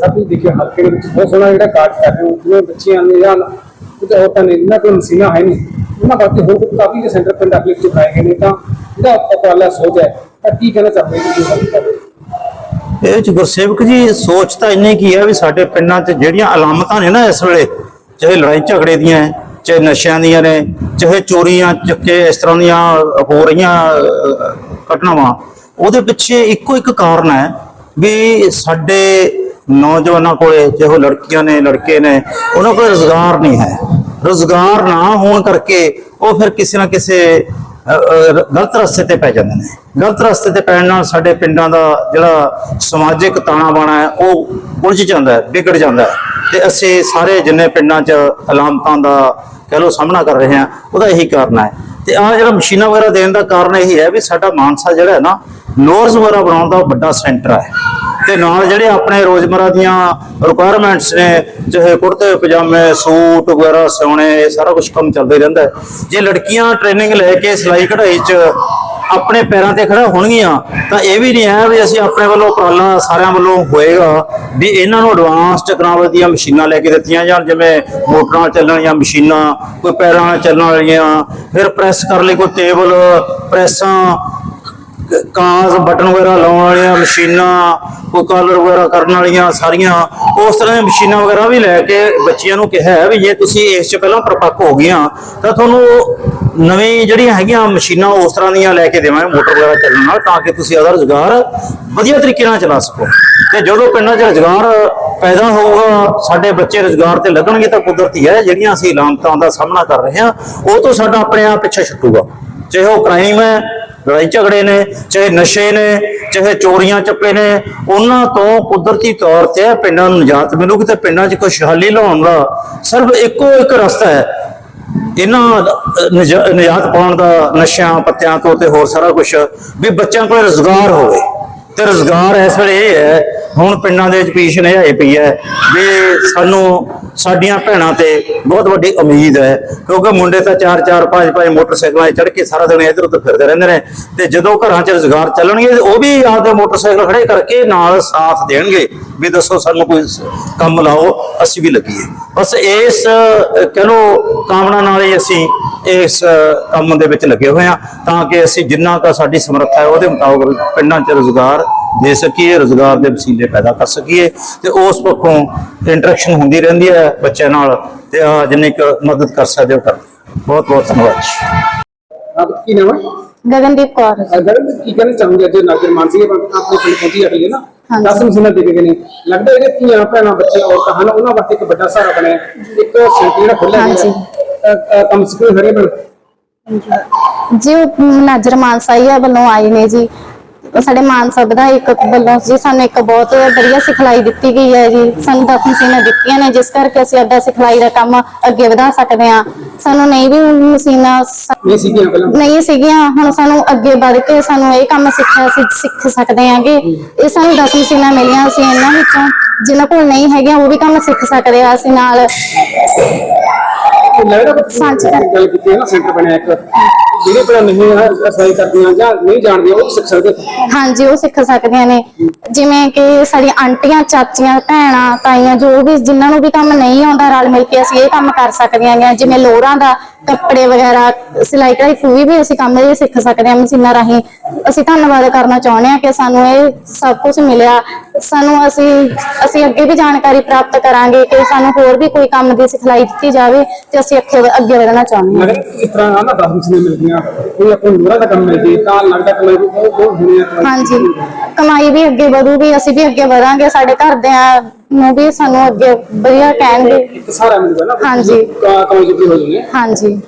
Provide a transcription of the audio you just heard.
ਸਭ ਕੁਝ ਦੇਖਿਆ ਹਲਕੇ ਦੇ ਵਿੱਚ ਬਹੁਤ ਸੋਹਣਾ ਜਿਹੜਾ ਕਾਰਜ ਕਰ ਰਹੇ ਹੋ ਜਿਵੇਂ ਬੱਚਿਆਂ ਨੇ ਜਾਂ ਕੁਝ ਔਰਤਾਂ ਨੇ ਜਿਨ੍ਹਾਂ ਕੋਲ ਮਸ਼ੀਨਾਂ ਹੈ ਨਹੀਂ। ਉਹਨਾਂ ਵਾਸਤੇ ਹੋਰ ਕਾਫੀ ਸੈਂਟਰ ਪਿੰਡ ਆਪਣੇ ਵਿੱਚ ਬਣਾਏ ਗਏ ਨੇ ਤਾਂ ਜਿਹੜਾ ਉਪਰਾਲਾ ਸੋਚ ਹੈ। ਤਾਂ ਕੀ ਕਹਿਣਾ ਚਾਹੁੰਦੇ ਹੋ? ਇਹ ਚ ਗੁਰਸੇਵਕ ਜੀ ਸੋਚ ਤਾਂ ਇੰਨੀ ਕੀ ਹੈ ਵੀ ਸਾਡੇ ਪਿੰਡਾਂ 'ਚ ਜਿਹੜੀਆਂ ਅਲਾਮਤਾਂ ਨੇ ਨਾ ਇਸ ਵੇਲੇ ਚਾਹੇ ਲੜਾਈ ਝਗੜੇ ਦੀਆਂ ਹੈ, ਚਾਹੇ ਨਸ਼ਿਆਂ ਦੀਆਂ ਨੇ ਚਾਹੇ ਚੋਰੀਆਂ ਚੱਕੇ ਇਸ ਤਰ੍ਹਾਂ ਦੀਆਂ ਹੋ ਰਹੀਆਂ ਘਟਨਾਵਾਂ ਉਹਦੇ ਪਿੱਛੇ ਇੱਕੋ ਇੱਕ ਕਾਰਨ ਹੈ ਵੀ ਸਾਡੇ ਨੌਜਵਾਨਾਂ ਕੋਲੇ ਜਿਹੋ ਲੜਕੀਆਂ ਨੇ, ਲੜਕੇ ਨੇ, ਉਹਨਾਂ ਕੋਲ ਰੋਜ਼ਗਾਰ ਨਹੀਂ ਹੈ। ਰੋਜ਼ਗਾਰ ਨਾ ਹੋਣ ਕਰਕੇ ਉਹ ਫਿਰ ਕਿਸੇ ਨਾ ਕਿਸੇ ਗਲਤ ਰਸਤੇ ਤੇ ਪੈ ਜਾਂਦੇ ਨੇ। ਗਲਤ ਰਸਤੇ ਤੇ ਪੈਣ ਨਾਲ ਸਾਡੇ ਪਿੰਡਾਂ ਦਾ ਜਿਹੜਾ ਸਮਾਜਿਕ ਤਾਣਾ ਬਾਣਾ ਹੈ, ਉਹ ਉਲਝ ਜਾਂਦਾ ਹੈ, ਵਿਗੜ ਜਾਂਦਾ ਹੈ। ਤੇ ਅਸੀਂ ਸਾਰੇ ਜਿੰਨੇ ਪਿੰਡਾਂ 'ਚ ਅਲਾਮਤਾਂ ਦਾ ਕਹਿ ਲਓ ਸਾਹਮਣਾ ਕਰ ਰਹੇ ਹਾਂ, ਉਹਦਾ ਇਹੀ ਕਾਰਨ ਹੈ। ਤੇ ਆ ਜਿਹੜਾ ਮਸ਼ੀਨਾਂ ਵਗੈਰਾ ਦੇਣ ਦਾ ਕਾਰਨ ਇਹੀ ਹੈ ਵੀ ਸਾਡਾ ਮਾਨਸਾ ਜਿਹੜਾ ਹੈ ਨਾ ਲੋਰਸ ਵਗੈਰਾ ਬਣਾਉਣ ਦਾ ਵੱਡਾ ਸੈਂਟਰ ਹੈ। ਤੇ ਨਾਲ ਜਿਹੜੇ ਆਪਣੇ ਰੋਜ਼ਮਰਾ ਦੀਆਂ ਰਿਕੁਆਇਰਮੈਂਟਸ ਨੇ, ਚਾਹੇ ਕੁੜਤੇ, ਪਜਾਮੇ, ਸੂਟ ਵਗੈਰਾ, ਸਿਉਣੇ, ਇਹ ਸਾਰਾ ਕੁਝ ਕੰਮ ਚੱਲਦਾ ਹੀ ਰਹਿੰਦਾ ਜੇ ਲੜਕੀਆਂ ਟ੍ਰੇਨਿੰਗ ਲੈ ਕੇ ਸਿਲਾਈ ਕਢਾਈ 'ਚ ਆਪਣੇ ਪੈਰਾਂ ਤੇ ਖੜਾ ਹੋਣਗੀਆਂ, ਤਾਂ ਇਹ ਵੀ ਨਹੀਂ ਹੈ ਵੀ ਅਸੀਂ ਆਪਣੇ ਵੱਲੋਂ ਉਪਰਾਲਾ ਸਾਰਿਆਂ ਵੱਲੋਂ ਹੋਏਗਾ ਵੀ ਇਹਨਾਂ ਨੂੰ ਐਡਵਾਂਸ ਟੈਕਨੋਲੋਜੀ ਦੀਆਂ ਮਸ਼ੀਨਾਂ ਲੈ ਕੇ ਦਿੱਤੀਆਂ ਜਾਣ, ਜਿਵੇਂ ਮੋਟਰਾਂ ਨਾਲ ਚੱਲਣ ਵਾਲੀਆਂ ਮਸ਼ੀਨਾਂ, ਕੋਈ ਪੈਰਾਂ ਨਾਲ ਚੱਲਣ ਵਾਲੀਆਂ, ਫਿਰ ਪ੍ਰੈਸ ਕਰਨ ਲਈ ਕੋਈ ਟੇਬਲ ਪ੍ਰੈਸਾਂ ਕਾਂਸ ਬਟਨ ਵਗੈਰਾ ਲਾਉਣ ਵਾਲੀਆਂ ਮਸ਼ੀਨਾਂ ਕੋਈ ਕਾਲਰ ਵਗੈਰਾ ਕਰਨ ਵਾਲੀਆਂ ਸਾਰੀਆਂ, ਉਸ ਤਰ੍ਹਾਂ ਦੀਆਂ ਮਸ਼ੀਨਾਂ ਵਗੈਰਾ ਵੀ ਲੈ ਕੇ ਬੱਚਿਆਂ ਨੂੰ ਕਿਹਾ ਵੀ ਜੇ ਤੁਸੀਂ ਇਸ 'ਚ ਪਹਿਲਾਂ ਪਰਪੱਕ ਹੋ ਗਈਆਂ, ਤਾਂ ਤੁਹਾਨੂੰ ਨਵੀਂ ਜਿਹੜੀਆਂ ਹੈਗੀਆਂ ਮਸ਼ੀਨਾਂ ਉਸ ਤਰ੍ਹਾਂ ਦੀਆਂ ਲੈ ਕੇ ਦੇਵਾਂਗੇ, ਮੋਟਰ ਵਗੈਰਾ ਚੱਲਣ ਨਾਲ, ਤਾਂ ਕਿ ਤੁਸੀਂ ਉਹਦਾ ਰੁਜ਼ਗਾਰ ਵਧੀਆ ਤਰੀਕੇ ਨਾਲ ਚਲਾ ਸਕੋ। ਤੇ ਜਦੋਂ ਪਿੰਡਾਂ 'ਚ ਰੁਜ਼ਗਾਰ ਪੈਦਾ ਹੋਊਗਾ, ਸਾਡੇ ਬੱਚੇ ਰੁਜ਼ਗਾਰ ਤੇ ਲੱਗਣਗੇ ਤਾਂ ਕੁਦਰਤੀ ਹੈ, ਜਿਹੜੀਆਂ ਅਸੀਂ ਲਾਮਤਾਂ ਦਾ ਸਾਹਮਣਾ ਕਰ ਰਹੇ ਹਾਂ, ਉਹ ਤੋਂ ਸਾਡਾ ਆਪਣੇ ਆਪ ਪਿੱਛੇ ਛੁੱਟੂਗਾ। ਚਾਹੇ ਉਹ ਕ੍ਰਾਈਮ ਹੈ ਲੜਾਈ ਝਗੜੇ ਨੇ, ਚਾਹੇ ਨਸ਼ੇ ਨੇ, ਚਾਹੇ ਚੋਰੀਆਂ ਚੱਪੇ ਨੇ, ਉਹਨਾਂ ਤੋਂ ਕੁਦਰਤੀ ਤੌਰ ਤੇ ਪਿੰਡਾਂ ਨੂੰ ਨਿਜਾਤ ਮਿਲੂਗੀ ਤੇ ਪਿੰਡਾਂ 'ਚ ਖੁਸ਼ਹਾਲੀ ਲਿਆਉਣ ਦਾ ਸਿਰਫ ਇੱਕੋ ਇੱਕ ਰਸਤਾ ਹੈ। ਇਹਨਾਂ ਨਿਜਾ- ਨਿਜਾਤ ਪਾਉਣ ਦਾ, ਨਸ਼ਿਆਂ, ਪੱਤਿਆਂ ਤੋਂ ਤੇ ਹੋਰ ਸਾਰਾ ਕੁਝ ਵੀ ਬੱਚਿਆਂ ਕੋਲ ਰੋਜ਼ਗਾਰ ਹੋਵੇ। ਤੇ ਰੋਜ਼ਗਾਰ ਇਸ ਵੇਲੇ ਇਹ ਹੈ, ਹੁਣ ਪਿੰਡਾਂ ਦੇ ਵਿੱਚ ਪੀਸ਼ਨ ਇਹ ਆਈ ਪਈ ਹੈ, ਵੀ ਸਾਨੂੰ ਸਾਡੀਆਂ ਭੈਣਾਂ ਤੇ ਬਹੁਤ ਵੱਡੀ ਉਮੀਦ ਹੈ ਕਿਉਂਕਿ ਮੁੰਡੇ ਤਾਂ ਚਾਰ ਚਾਰ ਪੰਜ ਪੰਜ ਮੋਟਰਸਾਈਕਲਾਂ 'ਤੇ ਚੜ੍ਹ ਕੇ ਸਾਰਾ ਦਿਨ ਇੱਧਰ ਉੱਧਰ ਫਿਰਦੇ ਰਹਿੰਦੇ ਨੇ। ਤੇ ਜਦੋਂ ਘਰਾਂ 'ਚ ਰੁਜ਼ਗਾਰ ਚੱਲਣਗੇ ਤੇ ਉਹ ਵੀ ਆਪਦੇ ਮੋਟਰਸਾਈਕਲ ਖੜੇ ਕਰਕੇ ਨਾਲ ਸਾਥ ਦੇਣਗੇ ਵੀ ਦੱਸੋ ਸਾਨੂੰ ਕੋਈ ਕੰਮ ਲਾਓ ਅਸੀਂ ਵੀ ਲੱਗੀਏ। ਬਸ ਇਸ ਅਹ, ਕਹਿ ਲਓ ਕਾਮਨਾ ਨਾਲ ਹੀ ਅਸੀਂ ਇਸ ਕੰਮ ਦੇ ਵਿੱਚ ਲੱਗੇ ਹੋਏ ਹਾਂ ਤਾਂ ਕਿ ਅਸੀਂ ਜਿੰਨਾ ਕੁ ਸਾਡੀ ਸਮਰੱਥਾ ਹੈ ਉਹਦੇ ਮੁਤਾਬਕ ਪਿੰਡਾਂ 'ਚ ਰੁਜ਼ਗਾਰ ਦੇ ਸਕੀਏ ਰੋਜ਼ਗਾਰ ਦੇ ਵਸੀਲੇ ਪੈਦਾ ਕਰ ਸਕੀਏ ਤੇ ਉਸ ਪੱਖੋਂ ਇੰਟਰੈਕਸ਼ਨ ਹੁੰਦੀ ਰਹਿੰਦੀ ਹੈ ਬੱਚਿਆਂ ਨਾਲ ਤੇ ਆ ਜਿੰਨੀ ਕੁ ਮਦਦ ਕਰ ਸਕਦੇ ਹੋ ਕਰ ਬਹੁਤ ਬਹੁਤ ਧੰਨਵਾਦ ਆਪ ਕੀ ਨਾਮ ਹੈ? ਗਗਨਦੀਪ ਕੌਰ। ਅਗਰ ਕੀ ਕਹਿਣਾ ਚਾਹੁੰਦੇ ਅੱਜ ਨਾਗਰ ਮਾਨਸੀ ਆਪਣੇ ਪਿੰਡ ਪਹੁੰਚੀ ਰਹੀ ਹੈ ਨਾ। 10 ਮਸ਼ੀਨਾਂ ਦੇ ਕੇ ਗਏ ਨੇ। ਲੱਗਦਾ ਹੈ ਕਿ ਧੀਆਂ ਭੈਣਾਂ ਬੱਚੇ ਔਰਤਾਂ ਹਨ ਉਹਨਾਂ ਵਾਸਤੇ ਇੱਕ ਵੱਡਾ ਸਹਾਰਾ ਬਣਿਆ। ਇੱਕ ਸੈਂਟਰ ਜਿਹੜਾ ਖੁੱਲਿਆ। ਹੈ। ਕੰਮ ਸਿੱਖੇ ਹਰੇ ਬਣ। ਜੀ ਉਹ ਨਾਜਰ ਮਾਨਸਾਈਆ ਵੱਲੋਂ ਆਏ ਨੇ ਜੀ। ਸਾਡੇ ਮਾਨਸਾ ਵਿਧਾਇਕ ਵੱਲੋਂ ਜੀ ਸਾਨੂੰ ਇੱਕ ਬਹੁਤ ਵਧੀਆ ਸਿਖਲਾਈ ਦਿੱਤੀ ਗਈ ਹੈ ਜੀ। ਸਾਨੂੰ ਦਸ ਮਸ਼ੀਨਾਂ ਦਿੱਤੀਆਂ ਨੇ ਜਿਸ ਕਰਕੇ ਅਸੀਂ ਅੱਡਾ ਸਿਖਲਾਈ ਦਾ ਕੰਮ ਅੱਗੇ ਵਧਾ ਸਕਦੇ ਹਾਂ। ਸਾਨੂੰ ਨਹੀਂ ਵੀ ਮਸ਼ੀਨਾਂ ਨਹੀਂ ਸੀਗੀਆਂ ਪਹਿਲਾਂ? ਨਹੀਂ ਸੀਗੀਆਂ ਹੁਣ ਸਾਨੂੰ ਅੱਗੇ ਵੱਧ ਕੇ ਸਾਨੂੰ ਇਹ ਕੰਮ ਸਿੱਖਿਆ ਅਸੀਂ ਸਿੱਖ ਸਕਦੇ ਹਾਂਗੇ। ਇਹ ਸਾਨੂੰ 10 ਮਸ਼ੀਨਾਂ ਮਿਲੀਆਂ ਅਸੀਂ ਇਹਨਾਂ ਵਿੱਚੋਂ ਜਿਨ੍ਹਾਂ ਕੋਲ ਨਹੀਂ ਹੈਗੀਆਂ ਉਹ ਵੀ ਕੰਮ ਸਿੱਖ ਸਕਦੇ ਆ ਅਸੀਂ ਨਾਲ। ਲੱਗਦਾ ਗੱਲ ਕੀਤੀ ਹੈ ਨਾ ਸੈਂਟਰ ਬਣਿਆ ਇੱਕ। ਜਿਹੜੇ ਪਹਿਲਾਂ ਨਹੀਂ ਹੈ ਕਰਦੀਆਂ ਜਾਂ ਨਹੀਂ ਜਾਣਦੀਆਂ, ਉਹ ਸਿੱਖ ਸਕਦੇ ਹਾਂਜੀ, ਉਹ ਸਿੱਖ ਸਕਦੀਆਂ ਨੇ। ਜਿਵੇਂ ਕਿ ਸਾਡੀਆਂ ਆਂਟੀਆਂ, ਚਾਚੀਆਂ, ਭੈਣਾਂ, ਤਾਈਆਂ, ਜੋ ਵੀ ਜਿਨ੍ਹਾਂ ਨੂੰ ਵੀ ਕੰਮ ਨਹੀਂ ਆਉਂਦਾ, ਰਲ ਮਿਲ ਕੇ ਅਸੀਂ ਇਹ ਕੰਮ ਕਰ ਸਕਦੀਆਂ ਹਾਂ ਜਿਵੇਂ ਲੋਰਾਂ ਦਾ ਕੱਪੜੇ ਵਗੈਰਾ, ਸਿਲਾਈ ਕਢਾਈ, ਕੋਈ ਵੀ ਅਸੀਂ ਕੰਮ ਇਹ ਸਿੱਖ ਸਕਦੇ ਹਾਂ ਮਸ਼ੀਨਾਂ ਰਾਹੀਂ। ਅਸੀਂ ਧੰਨਵਾਦ ਕਰਨਾ ਚਾਹੁੰਦੇ ਹਾਂ ਕਿ ਸਾਨੂੰ ਇਹ ਸਭ ਕੁਝ ਮਿਲਿਆ। ਸਾਨੂੰ ਅਸੀਂ ਅਸੀਂ ਅੱਗੇ ਵੀ ਜਾਣਕਾਰੀ ਪ੍ਰਾਪਤ ਕਰਾਂਗੇ ਕਿ ਸਾਨੂੰ ਹੋਰ ਵੀ ਕੋਈ ਕੰਮ ਦੀ ਸਿਖਲਾਈ ਦਿੱਤੀ ਜਾਵੇ ਤੇ ਅਸੀਂ ਅੱਗੇ ਅੱਗੇ ਵਧਣਾ ਚਾਹੁੰਦੇ ਹਾਂ। ਇਸ ਤਰ੍ਹਾਂ ਨਾ 10 ਮਸ਼ੀਨਾਂ ਮਿਲ ਗਈਆਂ ਕੋਈ ਆਪਾਂ ਨੂੰ ਦਾ ਕੰਮ ਮਿਲ ਜੇ ਤਾਂ ਲੱਗਦਾ ਕਿ ਉਹ ਬਹੁਤ ਬਹੁਤ ਹੋਣੀ ਹੈ। ਹਾਂਜੀ। ਕਮਾਈ ਵੀ ਅੱਗੇ ਵਧੂਗੀ ਅਸੀਂ ਵੀ ਅੱਗੇ ਵਧਾਂਗੇ ਸਾਡੇ ਘਰਦਿਆਂ ਨੂੰ ਵੀ ਸਾਨੂੰ ਅੱਗੇ ਵਧੀਆ ਕਹਿਣਗੇ। ਇੱਕ ਸਹਾਰਾ ਮਿਲਦਾ ਨਾ। ਹਾਂਜੀ। ਕਮਾਈ ਜਿੱਤੀ ਹੋ ਹੈ? ਹਾਂਜੀ।